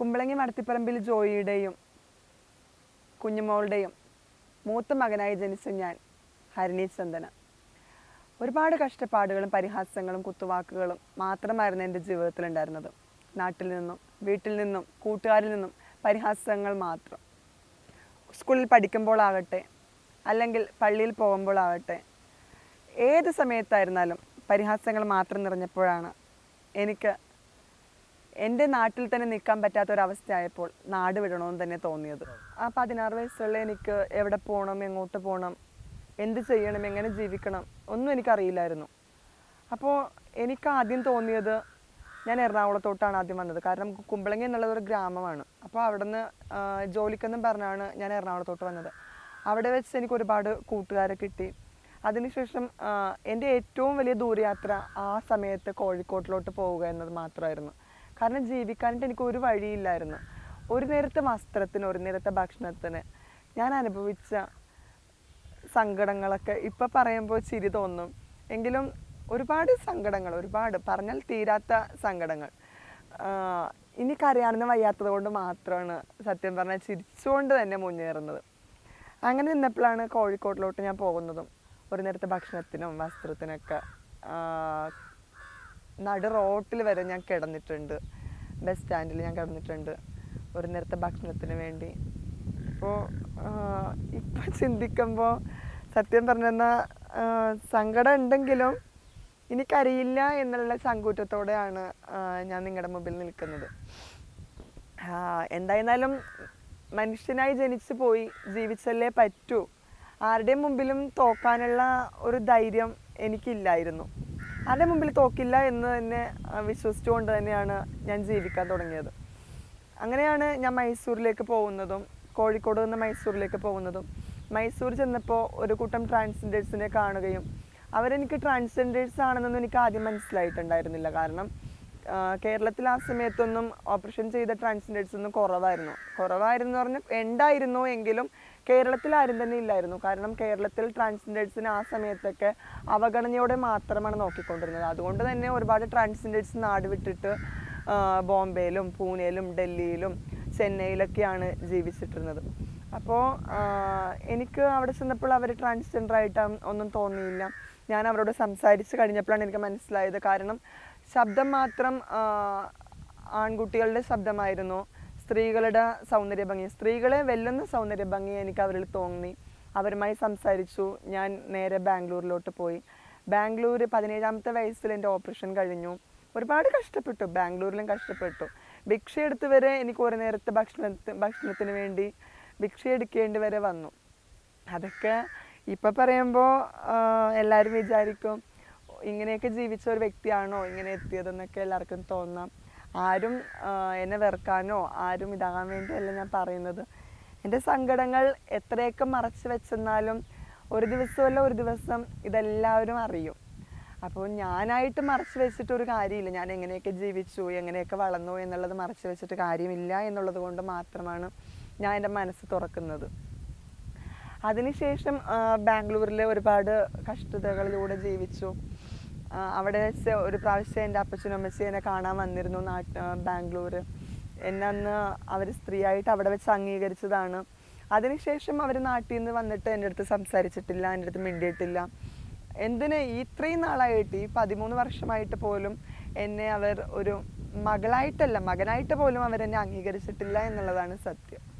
കുമ്പളങ്ങി മടത്തിപ്പറമ്പിൽ ജോയിയുടെയും കുഞ്ഞുമോളുടെയും മൂത്ത മകനായി ജനിച്ച ഞാൻ ഹരിണി ചന്ദന. ഒരുപാട് കഷ്ടപ്പാടുകളും പരിഹാസങ്ങളും കുത്തുവാക്കുകളും മാത്രമായിരുന്നു എന്റെ ജീവിതത്തിലുണ്ടായിരുന്നത്. നാട്ടിൽ നിന്നും വീട്ടിൽ നിന്നും കൂട്ടുകാരിൽ നിന്നും പരിഹാസങ്ങൾ മാത്രം. സ്കൂളിൽ പഠിക്കുമ്പോഴാകട്ടെ അല്ലെങ്കിൽ പള്ളിയിൽ പോകുമ്പോഴാകട്ടെ ഏത് സമയത്തായിരുന്നാലും പരിഹാസങ്ങൾ മാത്രം നിറഞ്ഞപ്പോഴാണ് എനിക്ക് എന്റെ നാട്ടിൽ തന്നെ നിൽക്കാൻ പറ്റാത്ത ഒരു ഒരവസ്ഥയായപ്പോൾ നാട് വിടണമെന്ന് തന്നെ തോന്നിയത്. ആ പതിനാറ് വയസ്സുള്ള എനിക്ക് എവിടെ പോകണം എങ്ങോട്ട് പോകണം എന്ത് ചെയ്യണം എങ്ങനെ ജീവിക്കണം ഒന്നും എനിക്കറിയില്ലായിരുന്നു. അപ്പോൾ എനിക്ക് ആദ്യം തോന്നിയത് ഞാൻ എറണാകുളത്തോട്ടാണ് ആദ്യം വന്നത്. കാരണം കുമ്പളങ്ങി എന്നുള്ളത് ഒരു ഗ്രാമമാണ്. അപ്പോൾ അവിടെ നിന്ന് ജോലിക്കെന്നും പറഞ്ഞാണ് ഞാൻ എറണാകുളത്തോട്ട് വന്നത്. അവിടെ വെച്ച് എനിക്ക് ഒരുപാട് കൂട്ടുകാരെ കിട്ടി. അതിനുശേഷം എന്റെ ഏറ്റവും വലിയ ദൂരയാത്ര ആ സമയത്ത് കോഴിക്കോട്ടിലോട്ട് പോവുക എന്നത് മാത്രമായിരുന്നു. കാരണം ജീവിക്കാനായിട്ട് എനിക്ക് ഒരു വഴിയില്ലായിരുന്നു. ഒരു നേരത്തെ വസ്ത്രത്തിന് ഒരു നേരത്തെ ഭക്ഷണത്തിന് ഞാൻ അനുഭവിച്ച സങ്കടങ്ങളൊക്കെ ഇപ്പം പറയുമ്പോൾ ചിരി തോന്നും. എങ്കിലും ഒരുപാട് സങ്കടങ്ങൾ ഒരുപാട് പറഞ്ഞാൽ തീരാത്ത സങ്കടങ്ങൾ. ഇനി കരയാണെന്ന് വയ്യാത്തത് കൊണ്ട് മാത്രമാണ് സത്യം പറഞ്ഞാൽ ചിരിച്ചുകൊണ്ട് തന്നെ മുന്നേറുന്നത്. അങ്ങനെ നിന്നപ്പോഴാണ് കോഴിക്കോട്ടിലോട്ട് ഞാൻ പോകുന്നതും ഒരു നേരത്തെ ഭക്ഷണത്തിനും വസ്ത്രത്തിനൊക്കെ നടു റോട്ടിൽ വരെ ഞാൻ കിടന്നിട്ടുണ്ട്. ബസ് സ്റ്റാൻഡിൽ ഞാൻ കിടന്നിട്ടുണ്ട്. ഒരു നേരത്തെ ഭക്ഷണത്തിന് വേണ്ടി. അപ്പോൾ ഇപ്പം ചിന്തിക്കുമ്പോൾ സത്യം പറഞ്ഞെന്നാൽ സങ്കടം ഉണ്ടെങ്കിലും എനിക്കറിയില്ല എന്നുള്ള ചങ്കൂറ്റത്തോടെയാണ് ഞാൻ നിങ്ങളുടെ മുമ്പിൽ നിൽക്കുന്നത്. എന്തായിരുന്നാലും മനുഷ്യനായി ജനിച്ചു പോയി ജീവിച്ചല്ലേ പറ്റൂ. ആരുടെയും മുമ്പിലും തോക്കാനുള്ള ഒരു ധൈര്യം എനിക്കില്ലായിരുന്നു. ആരുടെ മുമ്പിൽ തോക്കില്ല എന്ന് തന്നെ വിശ്വസിച്ചുകൊണ്ട് തന്നെയാണ് ഞാൻ ജീവിക്കാൻ തുടങ്ങിയത്. അങ്ങനെയാണ് ഞാൻ മൈസൂരിലേക്ക് പോകുന്നതും കോഴിക്കോട് നിന്ന് മൈസൂരിലേക്ക് പോകുന്നതും. മൈസൂർ ചെന്നപ്പോൾ ഒരു കൂട്ടം ട്രാൻസ്ജെൻഡേഴ്സിനെ കാണുകയും അവരെനിക്ക് ട്രാൻസ്ജെൻഡേഴ്സ് ആണെന്നൊന്നും എനിക്ക് ആദ്യം മനസ്സിലായിട്ടുണ്ടായിരുന്നില്ല. കാരണം കേരളത്തിൽ ആ സമയത്തൊന്നും ഓപ്പറേഷൻ ചെയ്ത ട്രാൻസ്ജെൻഡേഴ്സ് ഒന്നും കുറവായിരുന്നു കുറവായിരുന്നു പറഞ്ഞാൽ ഉണ്ടായിരുന്നു എങ്കിലും കേരളത്തിൽ ആരും തന്നെ ഇല്ലായിരുന്നു. കാരണം കേരളത്തിൽ ട്രാൻസ്ജെൻഡേഴ്സിന് ആ സമയത്തൊക്കെ അവഗണനയോടെ മാത്രമാണ് നോക്കിക്കൊണ്ടിരുന്നത്. അതുകൊണ്ട് തന്നെ ഒരുപാട് ട്രാൻസ്ജെൻഡേഴ്സ് നാട് വിട്ടിട്ട് ബോംബെയിലും പൂനെയിലും ഡൽഹിയിലും ചെന്നൈയിലൊക്കെയാണ് ജീവിച്ചിട്ടിരുന്നത്. അപ്പോൾ എനിക്ക് അവിടെ ചെന്നപ്പോൾ അവർ ട്രാൻസ്ജെൻഡർ ആയിട്ട് ഒന്നും തോന്നിയില്ല. ഞാൻ അവരോട് സംസാരിച്ച് കഴിഞ്ഞപ്പോഴാണ് എനിക്ക് മനസ്സിലായത്. കാരണം ശബ്ദം മാത്രം ആൺകുട്ടികളുടെ ശബ്ദമായിരുന്നു. സ്ത്രീകളുടെ സൗന്ദര്യ ഭംഗി. സ്ത്രീകളെ വെല്ലുന്ന സൗന്ദര്യ ഭംഗി എനിക്ക് അവരിൽ തോന്നി. അവരുമായി സംസാരിച്ചു. ഞാൻ നേരെ ബാംഗ്ലൂരിലോട്ട് പോയി. ബാംഗ്ലൂർ പതിനേഴാമത്തെ വയസ്സിൽ എന്റെ ഓപ്പറേഷൻ കഴിഞ്ഞു. ഒരുപാട് കഷ്ടപ്പെട്ടു. ബാംഗ്ലൂരിലും കഷ്ടപ്പെട്ടു. ഭിക്ഷ എടുത്ത് വരെ എനിക്ക് ഒരു നേരത്തെ ഭക്ഷണത്തിന് ഭക്ഷണത്തിന് വേണ്ടി ഭിക്ഷ എടുക്കേണ്ടി വരെ വന്നു. അതൊക്കെ ഇപ്പം പറയുമ്പോൾ എല്ലാവരും വിചാരിക്കും ഇങ്ങനെയൊക്കെ ജീവിച്ച ഒരു വ്യക്തിയാണോ ഇങ്ങനെ എത്തിയതെന്നൊക്കെ എല്ലാവർക്കും തോന്നാം. ആരും എന്നെ വെറുക്കാനോ ആരും ഇതാകാൻ വേണ്ടിയല്ല ഞാൻ പറയുന്നത്. എന്റെ സങ്കടങ്ങൾ എത്രയൊക്കെ മറച്ചു വെച്ചെന്നാലും ഒരു ദിവസമല്ല ഒരു ദിവസം ഇതെല്ലാവരും അറിയും. അപ്പോൾ ഞാനായിട്ട് മറച്ചു വെച്ചിട്ടൊരു കാര്യമില്ല. ഞാൻ എങ്ങനെയൊക്കെ ജീവിച്ചു എങ്ങനെയൊക്കെ വളർന്നു എന്നുള്ളത് മറച്ചു വെച്ചിട്ട് കാര്യമില്ല എന്നുള്ളത് കൊണ്ട് മാത്രമാണ് ഞാൻ എന്റെ മനസ്സ് തുറക്കുന്നത്. അതിനുശേഷം ബാംഗ്ലൂരിലെ ഒരുപാട് കഷ്ടതകളിലൂടെ ജീവിച്ചു. അവിടെ വെച്ച് ഒരു പ്രാവശ്യം എന്റെ അപ്പച്ചനും അമ്മച്ചി എന്നെ കാണാൻ വന്നിരുന്നു നാട്ട് ബാംഗ്ലൂർ എന്നെ അന്ന് അവർ സ്ത്രീയായിട്ട് അവിടെ വെച്ച് അംഗീകരിച്ചതാണ്. അതിനുശേഷം അവർ നാട്ടിൽ നിന്ന് വന്നിട്ട് എന്റെ അടുത്ത് സംസാരിച്ചിട്ടില്ല എന്റെ അടുത്ത് മിണ്ടിയിട്ടില്ല. എന്തിന് ഇത്രയും നാളായിട്ട് ഈ പതിമൂന്ന് വർഷമായിട്ട് പോലും എന്നെ അവർ ഒരു മകളായിട്ടല്ല മകനായിട്ട് പോലും അവരെന്നെ അംഗീകരിച്ചിട്ടില്ല എന്നുള്ളതാണ് സത്യം.